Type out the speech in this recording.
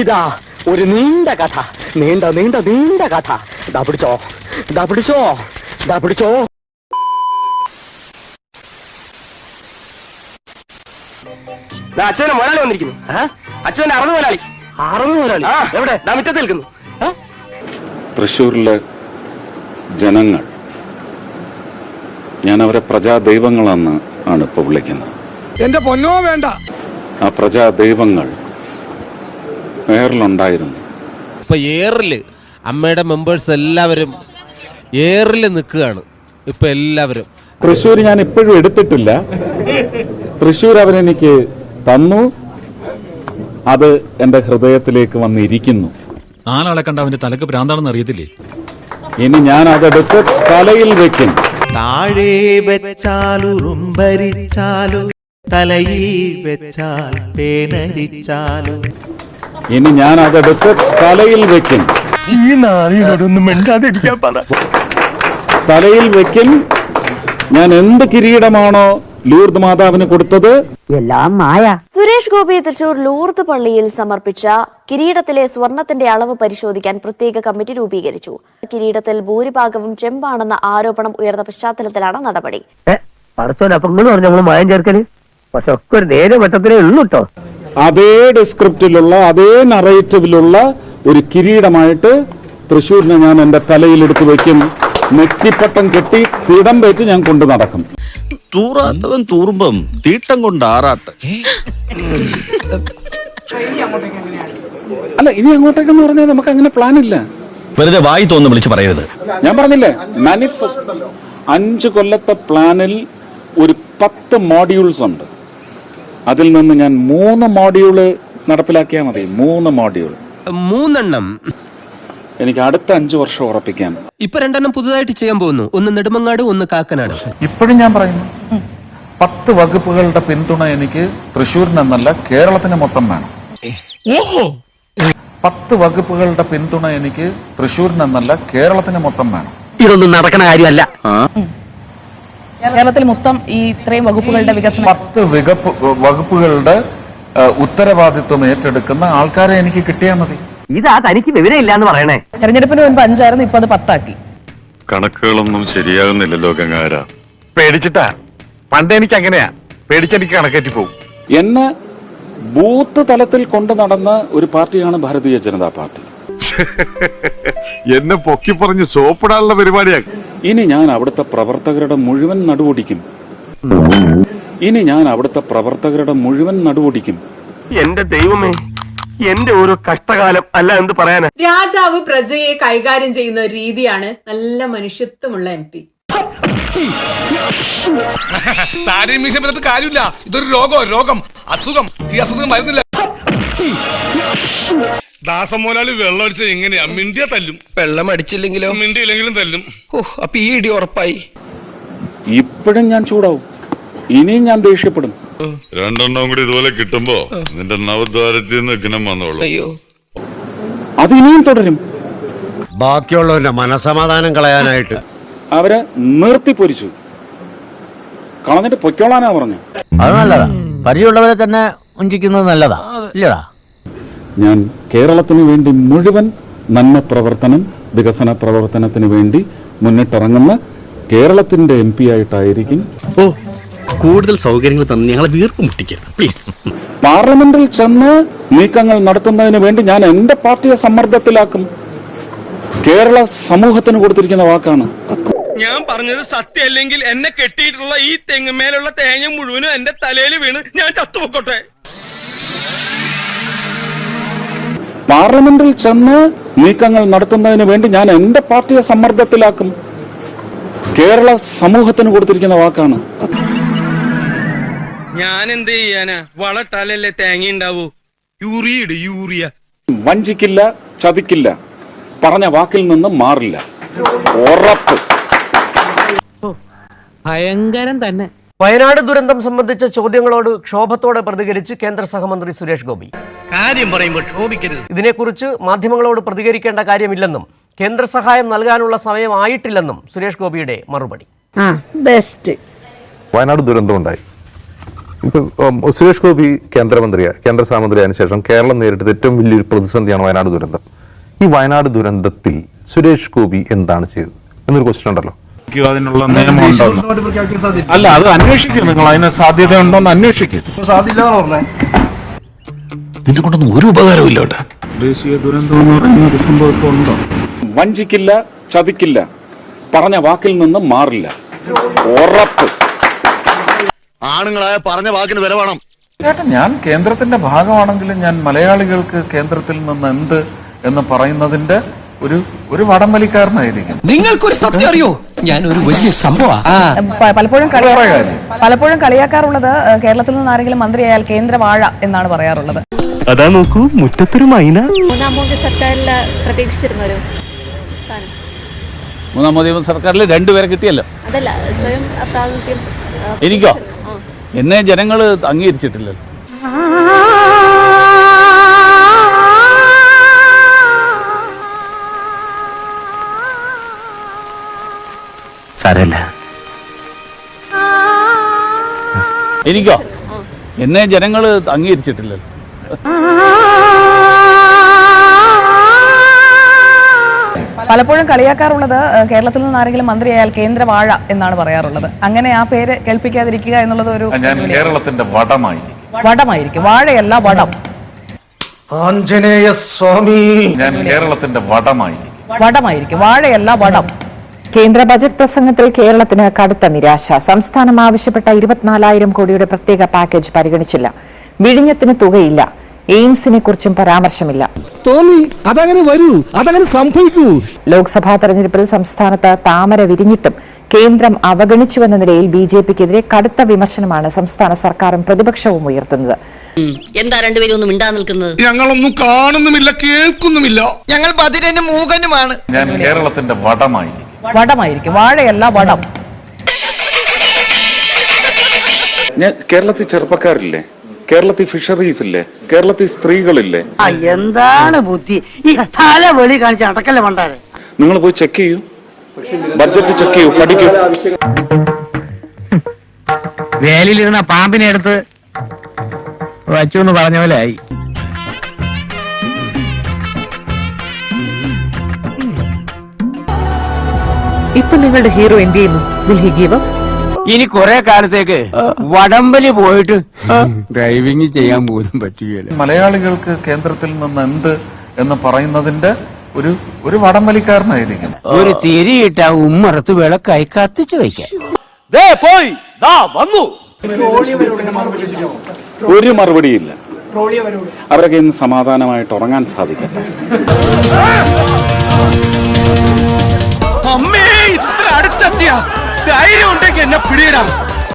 ഇതാ ഒരു നീണ്ട കഥ. നീണ്ട നീണ്ട നീണ്ട കഥ. ദാ പിടിച്ചോ. ദാ പിടിച്ചോ. ദാ പിടിച്ചോ. അച്ഛനെ മുതലാളി വന്നിരിക്കുന്നു. അച്ഛന്റെ അറുപത് മുതലാളി. അറുപത് മുതലാളി? എവിടെ? മുറ്റത്ത് നിൽക്കുന്നു. തൃശൂരിലെ തൃശ്ശൂരിലെ ജനങ്ങൾ. ഞാൻ അവരെ പ്രജാദൈവങ്ങളെന്ന് ആണ് ഇപ്പോൾ വിളിക്കുന്നത്. എന്റെ പൊന്നോ വേണ്ട. ആ പ്രജാദൈവങ്ങൾ മേയറിലുണ്ടായിരുന്നു ഇപ്പൊ ഏറിൽ അമ്മയുടെ മെമ്പേഴ്സ് എല്ലാവരും ഏറിൽ നിൽക്കുകയാണ്. ഇപ്പൊ എല്ലാവരും. തൃശ്ശൂർ ഞാൻ ഇപ്പോഴും എടുത്തിട്ടില്ല. തൃശ്ശൂർ അവരെനിക്ക് തന്നു. അത് എന്റെ ഹൃദയത്തിലേക്ക് വന്നിരിക്കുന്നു. നാലാളെ കണ്ട അവന്റെ തലക്ക് ഭ്രാന്താണെന്ന് അറിയത്തില്ലേ? ഇനി ഞാൻ അതെടുത്ത് തലയിൽ വെക്കും. താഴെ വെച്ചാലുറുമ്പരിച്ചാലു തലയിൽ വെച്ചാൽ പേനരിച്ചാലു. ഇനി ഞാൻ അതെടുത്ത് തലയിൽ വെക്കും. ഈ നാളിനോടൊന്നും മിണ്ടാതിരിക്കാൻ പറ. തലയിൽ വെക്കും. ഞാൻ എന്ത് കിരീടമാണോ ലൂർദ് മാതാവിന് കൊടുത്തത്? എല്ലാം മായ. സുരേഷ് ഗോപി തൃശൂർ ലൂർദ് പള്ളിയിൽ സമർപ്പിച്ച കിരീടത്തിലെ സ്വർണത്തിന്റെ അളവ് പരിശോധിക്കാൻ പ്രത്യേക കമ്മിറ്റി രൂപീകരിച്ചു. കിരീടത്തിൽ ഭൂരിഭാഗവും ചെമ്പാണെന്ന ആരോപണം ഉയർന്ന പശ്ചാത്തലത്തിലാണ് നടപടി. പറഞ്ഞു മായം ചേർക്കൽ? പക്ഷെ ഒക്കെ ഒരു നേരെ വട്ടത്തിലേ ഉള്ളൂ കേട്ടോ അതേ ഡിസ്ക്രിപ്റ്റിലുള്ള അതേ നറേറ്റീവിലുള്ള ഒരു കിരീടമായിട്ട് തൃശ്ശൂരിനെ ഞാൻ എന്റെ തലയിൽ വയ്ക്കും. വെക്കും നെറ്റിപ്പട്ടം കെട്ടി തിടം പേറ്റ് ഞാൻ കൊണ്ടു നടക്കും. തൂറാത്തവൻ തൂറുമ്പം തീട്ടം കൊണ്ട് ആറാട്ട് അല്ല ഇനി അങ്ങോട്ടേക്കെന്ന് പറഞ്ഞാൽ നമുക്ക് അങ്ങനെ പ്ലാൻ ഇല്ല. വെറുതെ വായി തോന്നുന്നു വിളിച്ച് പറയരുത്. ഞാൻ പറഞ്ഞില്ലേ മാനിഫെസ്റ്റോ അഞ്ച് കൊല്ലത്തെ പ്ലാനിൽ ഒരു പത്ത് മോഡ്യൂൾസ് ഉണ്ട്. അതിൽ നിന്ന് ഞാൻ മൂന്ന് മോഡ്യൂൾ നടപ്പിലാക്കിയാൽ മതി. മൂന്ന് മോഡ്യൂൾ മൂന്നെണ്ണം. എനിക്ക് അടുത്ത അഞ്ചു വർഷം ഉറപ്പിക്കാം. ഇപ്പൊ രണ്ടെണ്ണം പുതുതായിട്ട് ചെയ്യാൻ പോകുന്നു. ഒന്ന് നെടുമങ്ങാട് ഒന്ന് കാക്കനാട്. ഇപ്പോഴും ഞാൻ പറയുന്നു. പത്ത് വകുപ്പുകളുടെ പിന്തുണ എനിക്ക് തൃശ്ശൂരിനെന്നല്ല കേരളത്തിന് മൊത്തം വേണം. പത്ത് വകുപ്പുകളുടെ പിന്തുണ എനിക്ക് തൃശ്ശൂരിനെന്നല്ല കേരളത്തിന് മൊത്തം വേണം. ഇതൊന്നും നടക്കണ കാര്യമല്ല. കേരളത്തിൽ മൊത്തം ഈ ഇത്രയും വകുപ്പുകളുടെ വികസനം. പത്ത് വികപ്പ് വകുപ്പുകളുടെ ഉത്തരവാദിത്വം ഏറ്റെടുക്കുന്ന ആൾക്കാരെ എനിക്ക് കിട്ടിയാൽ മതി. ഇതാ തനിക്ക് വിവരമില്ല എന്ന് പറയണേ. തെരഞ്ഞെടുപ്പിന് മുൻപ് അഞ്ചായിരുന്നു ഇപ്പൊ അത് പത്താക്കി. കണക്കുകളൊന്നും ശരിയാകുന്നില്ലല്ലോ ഗംഗാര പേടിച്ചിട്ടാ? പണ്ട് എനിക്ക് അങ്ങനെയാ പേടിച്ചെനിക്ക് കണക്കേറ്റി പോകും എന്നെ ബൂത്ത് തലത്തിൽ കൊണ്ടു നടന്ന ഒരു പാർട്ടിയാണ് ഭാരതീയ ജനതാ പാർട്ടി. എന്നെ പൊക്കി പറഞ്ഞ് സോപ്പിടാനുള്ള പരിപാടിയാ. ഇനി ഞാൻ അവിടുത്തെ പ്രവർത്തകരുടെ മുഴുവൻ നടുവൊടിക്കും. ഇനി ഞാൻ അവിടുത്തെ പ്രവർത്തകരുടെ മുഴുവൻ നടുവൊടിക്കും. എന്റെ ദൈവമേ എന്റെ ഓരോ കഷ്ടകാലം അല്ല എന്ത് പറയാനാ? രാജാവ് പ്രജയെ കൈകാര്യം ചെയ്യുന്ന ഒരു രീതിയാണ് നല്ല മനുഷ്യത്വമുള്ള എം പി. കാര്യമില്ല. ഇതൊരു രോഗം രോഗം. അസുഖം. ഈ അസുഖം വരുന്നില്ല ദാസം മോലാളി വെള്ളം അടിച്ച എങ്ങനെയാ? മിണ്ടിയ തല്ലും. വെള്ളം അടിച്ചില്ലെങ്കിലോ മിണ്ടിയില്ലെങ്കിലും തല്ലും. ഓ അപ്പൊ ഈ ഇടി ഉറപ്പായി. ഇപ്പോഴും ഞാൻ ചൂടാവും. ഇനിയും ഞാൻ ദേഷ്യപ്പെടും. രണ്ടെണ്ണം കൂടി ഇതുപോലെ കിട്ടുമ്പോ നിന്റെ നവദ്വാരത്തിൽ നിന്ന് ഗുണം വന്നോളൂ. അയ്യോ. അത് ഇനിയും തുടരും. ബാക്കിയുള്ളവരുടെ മനസമാധാനം കളയാനായിട്ട്. അവരെ നിർത്തി പൊരിച്ചു. കളഞ്ഞിട്ട് പൊയ്ക്കോളാനാ പറഞ്ഞു അത് നല്ലതാ. പരിചയമുള്ളവരെ തന്നെ ഉഞ്ചിക്കുന്നത് നല്ലതാ. ഇല്ലടാ. ഞാൻ കേരളത്തിന് വേണ്ടി മുഴുവൻ നന്മ പ്രവർത്തനം വികസന പ്രവർത്തനത്തിന് വേണ്ടി മുന്നിട്ടിറങ്ങുന്ന കേരളത്തിന്റെ എം പി ആയിട്ടായിരിക്കും. ഓ കൂടുതൽ സൗകര്യങ്ങൾ തന്ന് ഞങ്ങളെ വീർപ്പ് മുട്ടിക്കരുത്. പ്ലീസ്. പാർലമെന്റിൽ ചെന്ന് നീക്കങ്ങൾ നടത്തുന്നതിന് വേണ്ടി ഞാൻ എന്റെ പാർട്ടിയെ സമ്മർദ്ദത്തിലാക്കും. കേരള സമൂഹത്തിന് കൊടുത്തിരിക്കുന്ന വാക്കാണ്. ഞാൻ പറഞ്ഞത് സത്യമല്ലെങ്കിൽ എന്നെ കെട്ടിയിട്ടുള്ള ഈ തെങ്ങുമേലുള്ള തേങ്ങ മുഴുവനും എന്റെ തലയിൽ വീണ് ഞാൻ ചത്തുപൊക്കോട്ടെ. പാർലമെന്റിൽ ചെന്ന് നീക്കങ്ങൾ നടത്തുന്നതിന് വേണ്ടി ഞാൻ എന്റെ പാർട്ടിയെ സമ്മർദ്ദത്തിലാക്കും. കേരള സമൂഹത്തിന് കൊടുത്തിരിക്കുന്ന വാക്കാണ്. ഞാൻ എന്ത് ചെയ്യാനാ? വളട്ടാലല്ലേ തേങ്ങ ഉണ്ടാവൂ യൂറിയ. വഞ്ചിക്കില്ല ചതിക്കില്ല. പറഞ്ഞ വാക്കിൽ നിന്ന് മാറില്ല. ഉറപ്പ്. ഭയങ്കരം തന്നെ. വയനാട് ദുരന്തം സംബന്ധിച്ച ചോദ്യങ്ങളോട് ക്ഷോഭത്തോടെ പ്രതികരിച്ച് കേന്ദ്ര സഹമന്ത്രി സുരേഷ് ഗോപി. കാര്യം പറയുമ്പോൾ ക്ഷോഭിക്കരുത്. ഇതിനെക്കുറിച്ച് മാധ്യമങ്ങളോട് പ്രതികരിക്കേണ്ട കാര്യമില്ലെന്നും കേന്ദ്ര സഹായം നൽകാനുള്ള സമയമായിട്ടില്ലെന്നും സുരേഷ് ഗോപിയുടെ മറുപടി. ആ ബെസ്റ്റ് വയനാട് ദുരന്തം ഉണ്ടായി ഇപ്പൊ സുരേഷ് ഗോപി കേന്ദ്രമന്ത്രിയാണ് കേന്ദ്ര സഹമന്ത്രിയായതിനു ശേഷം കേരളം നേരിട്ടത് ഏറ്റവും വലിയൊരു പ്രതിസന്ധിയാണ് വയനാട് ദുരന്തം. ഈ വയനാട് ദുരന്തത്തിൽ സുരേഷ് ഗോപി എന്താണ് ചെയ്തത്? എന്നൊരു ക്വസ്റ്റ്യൻ ഉണ്ടല്ലോ. അതിനുള്ള നിയമമുണ്ടോ അല്ല അത് അന്വേഷിക്കും. നിങ്ങൾ അതിന് സാധ്യത ഉണ്ടോന്ന് അന്വേഷിക്കും നിന്നെ കൊണ്ടൊന്നും ഒരു ഉപകാരവും ഇല്ല ദേശീയ ദുരന്തം എന്ന് പറയുന്ന ഒരു സംഭവം ഇപ്പൊ ഉണ്ടോ? വഞ്ചിക്കില്ല ചതിക്കില്ല. പറഞ്ഞ വാക്കിൽ നിന്ന് മാറില്ല. ഉറപ്പ്. ആണുങ്ങളായ പറഞ്ഞ വാക്കിന് വില വേണം. ചേട്ടാ ഞാൻ കേന്ദ്രത്തിന്റെ ഭാഗമാണെങ്കിലും ഞാൻ മലയാളികൾക്ക് കേന്ദ്രത്തിൽ നിന്ന് എന്ത് എന്ന് പറയുന്നതിന്റെ ഒരു ഒരു വടംവലിക്കാരനായിരിക്കും. നിങ്ങൾക്കൊരു സത്യം അറിയോ? ഞാൻ ഒരു വലിയ സംഭവമാണ് പ- പലപ്പോഴും കളി- വേറെ കാര്യം. പലപ്പോഴും കളിയാക്കാറുള്ളത് ഏഹ്, കേരളത്തിൽ നിന്ന് ആരെങ്കിലും മന്ത്രിയായാൽ കേന്ദ്ര വാഴ എന്നാണ് പറയാറുള്ളത്. അതാ നോക്കൂ മുറ്റത്തൊരു മൈന. മൂന്നാം മോദി സർക്കാരിൽ പ്രതീക്ഷിച്ചിരുന്ന ഒരു സ്ഥാനം. മൂന്നാം മോദി സർക്കാരിൽ രണ്ടുപേരെ കിട്ടിയല്ലോ. അതല്ല സ്വയം പ്രാതിനിധ്യം എനിക്കോ? എന്നെ ജനങ്ങൾ അംഗീകരിച്ചിട്ടില്ലല്ലോ. സാരല്ല എനിക്കോ? എന്നെ ജനങ്ങൾ അംഗീകരിച്ചിട്ടില്ലല്ലോ. പലപ്പോഴും കളിയാക്കാറുള്ളത് കേരളത്തിൽ നിന്ന് ആരെങ്കിലും മന്ത്രിയായാൽ കേന്ദ്ര വാഴ എന്നാണ് പറയാറുള്ളത്. അങ്ങനെ ആ പേര് കേൾപ്പിക്കാതിരിക്കുക എന്നുള്ളത് ഒരു ഞാൻ കേരളത്തിന്റെ വടമായിരിക്കും. വടമായിരിക്കും. വാഴയല്ല വടം. ആഞ്ജനേയ സ്വാമി. ഞാൻ കേരളത്തിന്റെ വടമായിരിക്കും. വടമായിരിക്കും. വാഴയല്ല വടം. കേന്ദ്ര ബജറ്റ് പ്രസംഗത്തിൽ കേരളത്തിന് കടുത്ത നിരാശ. സംസ്ഥാനം ആവശ്യപ്പെട്ട ഇരുപത്തിനാലായിരം കോടിയുടെ പ്രത്യേക പാക്കേജ് പരിഗണിച്ചില്ല. വിഴിഞ്ഞത്തിന് തുകയില്ല. എയിംസിനെ കുറിച്ചും പരാമർശമില്ല. തോന്നി അതങ്ങനെ വരൂ അതങ്ങനെ സംഭവിക്കൂ. ലോക്സഭാ തെരഞ്ഞെടുപ്പിൽ സംസ്ഥാനത്ത് താമര വിരിഞ്ഞിട്ടും കേന്ദ്രം അവഗണിച്ചുവെന്ന നിലയിൽ ബി ജെ പിക്കെതിരെ കടുത്ത വിമർശനമാണ് സംസ്ഥാന സർക്കാരും പ്രതിപക്ഷവും ഉയർത്തുന്നത്. എന്താ രണ്ടുപേരും ഒന്നും മിണ്ടാ നിൽക്കുന്നത്? ഞങ്ങളൊന്നും കാണുന്നുമില്ല കേൾക്കുന്നുമില്ല. ഞങ്ങൾ ബദിരനും മൂകനുമാണ്. ഞാൻ കേരളത്തിന്റെ വടമായിരിക്കും വടമായിരിക്കും. വാഴയല്ല വടം. ഞാൻ കേരളത്തിൽ ചെറുപ്പക്കാരില്ലേ? കേരളത്തിൽ ഫിഷറീസ് ഇല്ലേ? കേരളത്തിൽ സ്ത്രീകളില്ലേ? എന്താണ് ബുദ്ധി? ഈ തല വെളി കാണിച്ച് അടക്കല്ലേ മണ്ടാരെ നിങ്ങൾ പോയി ചെക്ക് ചെയ്യൂ. ബഡ്ജറ്റ് ചെക്ക് ചെയ്യൂ പഠിക്കൂ. വേലിലിരുന്ന പാമ്പിനെ എടുത്ത് വച്ചു എന്ന് പറഞ്ഞ പോലെ ആയി. ഇപ്പൊ നിങ്ങളുടെ ഹീറോ എന്ത് ചെയ്യുന്നു? വിൽ ഹി ഗീവ് ഇനി കുറെ കാലത്തേക്ക് വടംവലി പോയിട്ട് ഡ്രൈവിംഗ് ചെയ്യാൻ പോലും പറ്റുകയില്ല. മലയാളികൾക്ക് കേന്ദ്രത്തിൽ നിന്ന് എന്ത് എന്ന് പറയുന്നതിന്റെ ഒരു ഒരു വടംവലിക്കാരനായിരിക്കും. ഒരു തിരിയിട്ട ഉമ്മറത്ത് വിളക്കായി കത്തിച്ചു വയ്ക്കാം പോയി. ദാ വന്നു. ഒരു മറുപടിയില്ല. അവരൊക്കെ ഇന്ന് സമാധാനമായിട്ട് ഉറങ്ങാൻ സാധിക്കട്ടെ. അമ്മേ ഇത്ര അടുത്തെത്തിയ ധൈര്യം ഉണ്ടെങ്കിൽ എന്നെ പിടിയിടാം